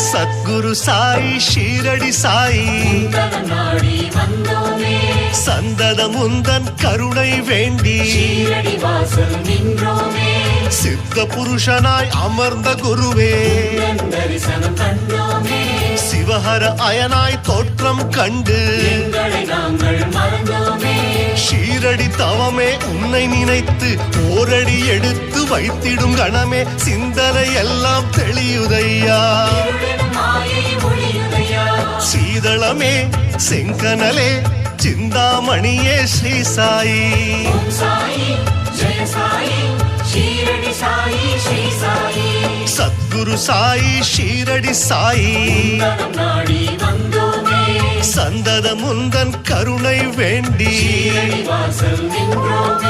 சத்குரு சாய் ஷீரடி சாய். உந்தன் சந்தத முந்தன் கருணை வேண்டி. சித்த புருஷனாய் அமர்ந்த குருவே. சிவஹர அயனாய் தோற்றம் கண்டு. ஷீரடி தவமே உன்னை நினைத்து ஓரடி எடுத்து வைத்திடும் கணமே. சிந்தனை எல்லாம் தெளியுதையா. சீதளமே செங்கனலே சிந்தாமணியே ஸ்ரீ சாயி சத்குரு சாயி ஷீரடி சாயி சந்தத முந்தன் கருணை வேண்டி வாசல் நின்றோமே